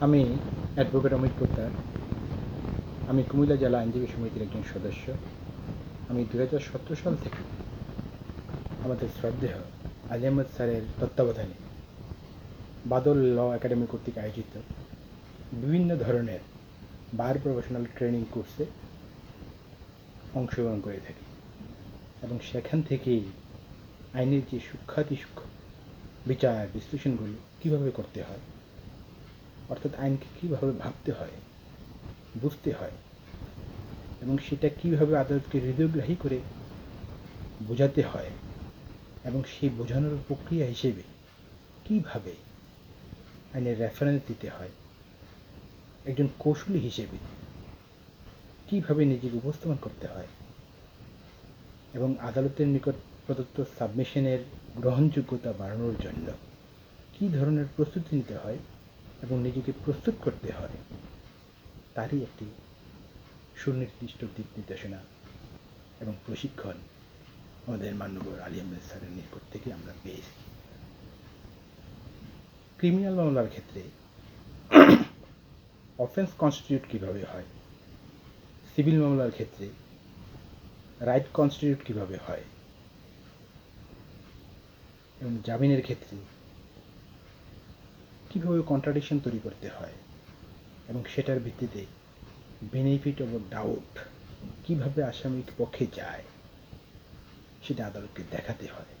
আমি অ্যাডভোকেট অমিত পোদ্দার আমি কুমিল্লা জেলা আইনজীবী সমিতির একজন সদস্য। আমি দু হাজার সতেরো সাল থেকে আমাদের শ্রদ্ধেয় আলী আহমদ স্যারের তত্ত্বাবধানে বাদল ল একাডেমি কর্তৃক আয়োজিত বিভিন্ন ধরনের বার প্রফেশনাল ট্রেনিং কোর্সে অংশগ্রহণ করে থাকি এবং সেখান থেকেই আইনের যে সূক্ষাতি সূক্ষ্ম বিচার বিশ্লেষণগুলো কীভাবে করতে হয় অর্থাৎ আইনকে কীভাবে ভাবতে হয়, বুঝতে হয়, এবং সেটা কীভাবে আদালতকে হৃদয়গ্রাহী করে বোঝাতে হয়, এবং সেই বোঝানোর প্রক্রিয়া হিসেবে কীভাবে আইনের রেফারেন্স দিতে হয়, একজন কৌশলী হিসেবে কীভাবে নিজেকে উপস্থাপন করতে হয়, এবং আদালতের নিকট প্রদত্ত সাবমিশনের গ্রহণযোগ্যতা বাড়ানোর জন্য কী ধরনের প্রস্তুতি নিতে হয় এবং নিজেকে প্রস্তুত করতে হয়, তারই একটি সুনির্দিষ্ট দিক নির্দেশনা এবং প্রশিক্ষণ আমাদের মান্যবর আলী আহমেদ স্যারের নিকট থেকে আমরা পেয়েছি। ক্রিমিনাল মামলার ক্ষেত্রে অফেন্স কনস্টিটিউট কীভাবে হয়? সিভিল মামলার ক্ষেত্রে রাইট কনস্টিটিউট কীভাবে হয়? এবং জামিনের ক্ষেত্রে কীভাবে কন্ট্রাডিকশন তৈরি করতে হয় এবং সেটার ভিত্তিতে বেনিফিট অব ডাউট কীভাবে আসামির পক্ষে যায় সেটা আদালতকে দেখাতে হয়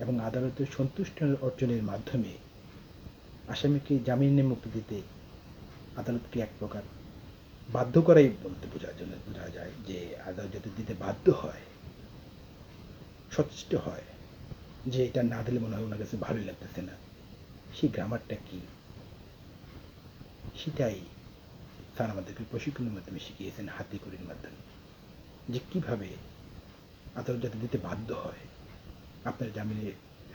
এবং আদালতের সন্তুষ্ট অর্জনের মাধ্যমে আসামিকে জামিনে মুক্তি দিতে আদালতকে এক প্রকার বাধ্য করাই বলতে বোঝার জন্য বোঝা যায় যে আদালত যাতে দিতে বাধ্য হয়, সচেষ্ট হয় যে এটা না দিলে মনে হয় ওনার কাছে ভালোই লাগতেছে না। সেই গ্রামারটা কি? সেটাই স্যার আমাদেরকে প্রশিক্ষণের মাধ্যমে শিখিয়েছেন, হাতে করির মাধ্যমে। যে কীভাবে আদালত দিতে বাধ্য হয়। আপনার জামিনে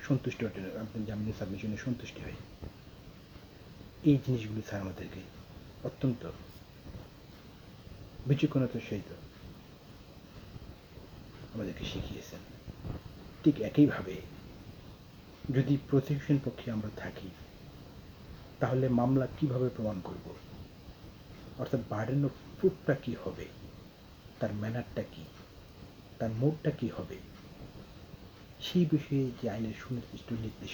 সন্তুষ্ট অর্জন আপনার জামিনের সাবমিশনে সন্তুষ্টি হয়। এই জিনিসগুলি স্যার আমাদেরকে অত্যন্ত বিচক্ষণতার সহিত আমাদেরকে শিখিয়েছেন। ঠিক একইভাবে যদি প্রসিকিউশন পক্ষে আমরা থাকি, তাহলে মামলা কীভাবে প্রমাণ করব? অর্থাৎ বার্ডেন অফ প্রুফটা কী হবে? তার ম্যানারটা কী? তার মোডটা কী হবে? সেই বিষয়ে যে আইনের সুনির্দিষ্ট নির্দেশ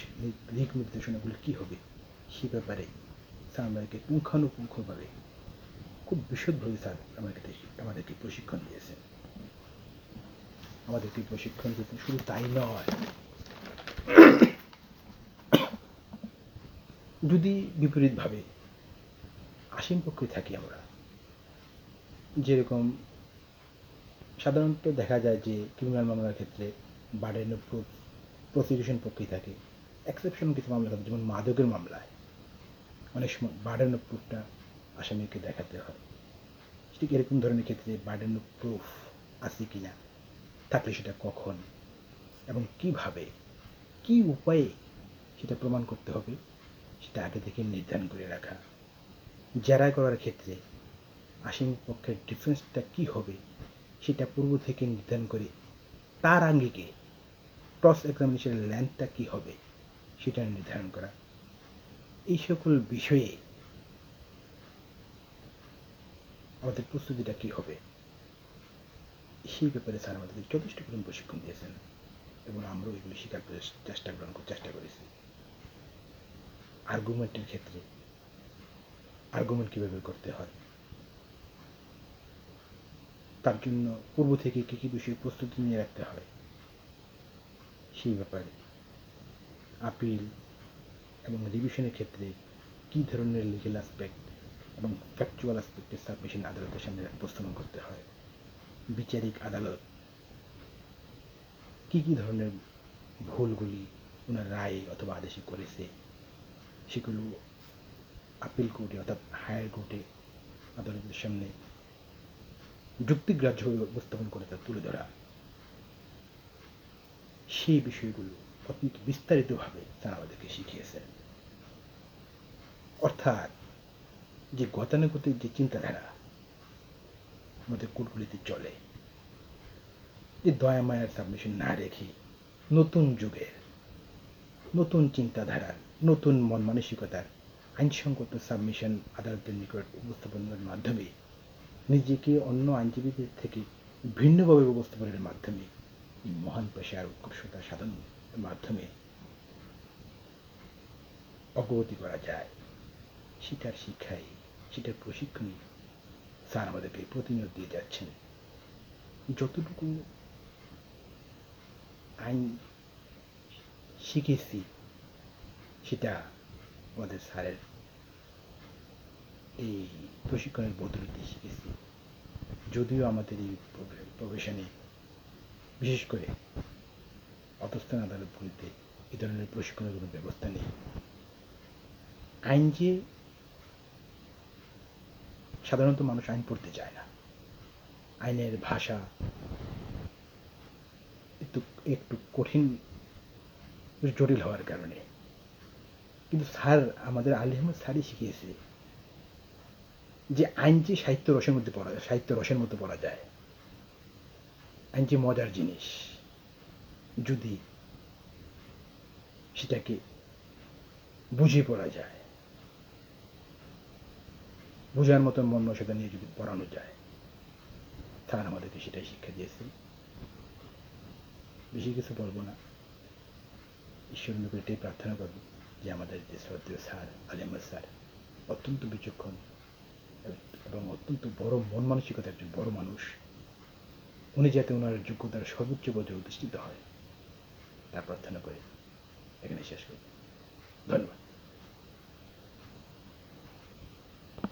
দিক নির্দেশনাগুলো কী হবে, সে ব্যাপারে স্যার আমাদেরকে পুঙ্খানুপুঙ্খভাবে খুব বিশদভাবে স্যার আমাদেরকে আমাদেরকে প্রশিক্ষণ দিয়েছেন। আমাদেরকে প্রশিক্ষণ দিতে শুধু তাই নয় যদি বিপরীতভাবে আসাম পক্ষে থাকি আমরা, যেরকম সাধারণত দেখা যায় যে ক্রিমিনাল মামলার ক্ষেত্রে বার্ডেন প্রুফ প্রসিকিউশন পক্ষেই থাকে। এক্সেপশন কিছু মামলা থাকে, যেমন মাদকের মামলায়। অনেক সময় বার্ডেন অফ প্রুফটা আসামিকে দেখাতে হয়। ঠিক এরকম ধরনের ক্ষেত্রে বার্ডেন অফ প্রুফ আছে কি না থাকলে সেটা কখন এবং কীভাবে, কি উপায়ে সেটা প্রমাণ করতে হবে? সেটা আগে থেকে নির্ধারণ করে রাখা। জেরা করার ক্ষেত্রে আসামি পক্ষের ডিফেন্সটা কী হবে সেটা পূর্ব থেকে নির্ধারণ করে তার আঙ্গিকে ক্রস এক্সামিনেশনের ল্যান্থটা কী হবে সেটা নির্ধারণ করা। এই সকল বিষয়ে আমাদের প্রস্তুতিটা কী হবে সেই ব্যাপারে স্যার আমাদেরকে যথেষ্ট পরিমাণ প্রশিক্ষণ দিয়েছেন এবং আমরাও এগুলো শেখার চেষ্টা গ্রহণ চেষ্টা করেছি। আর্গুমেন্টের ক্ষেত্রে। আর্গুমেন্ট কীভাবে করতে হয়? তার জন্য পূর্ব থেকে কী কী বিষয়ে প্রস্তুতি নিয়ে রাখতে হয়? সেই ব্যাপারে। আপিল এবং রিভিশনের ক্ষেত্রে কী ধরনের লিগেল অ্যাসপেক্ট এবং ফ্যাকচুয়াল অ্যাসপেক্টের সাবমিশন আদালতের সামনে উপস্থাপন করতে হয়? বিচারিক আদালত কী কী ধরনের ভুলগুলি ওনার রায় অথবা আদেশে করেছে? সেগুলো আপিল কোর্টে অর্থাৎ হায়ার কোর্টে আদালতের সামনে যুক্তিগ্রাহ্যভাবে উপস্থাপন করে তা তুলে ধরা সেই বিষয়গুলো অত্যন্ত বিস্তারিতভাবে তারা আমাদেরকে শিখিয়েছেন অর্থাৎ যে গতানুগতিক যে চিন্তাধারা আমাদের কোর্টগুলিতে চলে যে দয়া মায়ার সাবমিশন না রেখে নতুন যুগের নতুন চিন্তাধারার নতুন মন মানসিকতার আইনসঙ্গত সাবমিশন আদালতের নিকট উপস্থাপনের মাধ্যমে নিজেকে অন্য আইনজীবীদের থেকে ভিন্নভাবে উপস্থাপনের মাধ্যমে মহান পেশার উৎকর্ষতা সাধনের মাধ্যমে অগ্রগতি করা যায়। সেটার শিক্ষায়, সেটার প্রশিক্ষণে স্যার আমাদেরকে প্রতিনিয়ত দিয়ে যাচ্ছেন। যতটুকু আইন শিখেছি সেটা আমাদের স্যারের এই প্রশিক্ষণের বদলতে শিখেছি। যদিও আমাদের এই প্রফেশনে বিশেষ করে অধস্থান আদালতগুলিতে এই ধরনের প্রশিক্ষণের কোনো ব্যবস্থা নেই। আইন যে সাধারণত মানুষ আইন পড়তে চায় না। আইনের ভাষা একটু একটু কঠিন, জটিল হওয়ার কারণে কিন্তু স্যার, আমাদের আলী আহমদ স্যারই শিখিয়েছে যে আইন যে সাহিত্য রসের মধ্যে পড়া, সাহিত্য রসের মধ্যে পড়া যায়। আইন যে মজার জিনিস। যদি সেটাকে বুঝে পড়া যায়, বোঝার মতো মন সেটা নিয়ে যদি পড়ানো যায়, স্যার আমাদেরকে সেটাই শিক্ষা দিয়েছে। বেশি কিছু বলব না। ঈশ্বর নিকট এটাই প্রার্থনা করব। যে আমাদের যে শ্রদ্ধেয় স্যার আলী স্যার, অত্যন্ত বিচক্ষণ এবং অত্যন্ত বড় মন মানসিকতার একজন বড় মানুষ, উনি যাতে ওনার যোগ্যতার সর্বোচ্চ পর্যায়ে অধিষ্ঠিত হয় তা প্রার্থনা করে এখানে শেষ করব ধন্যবাদ।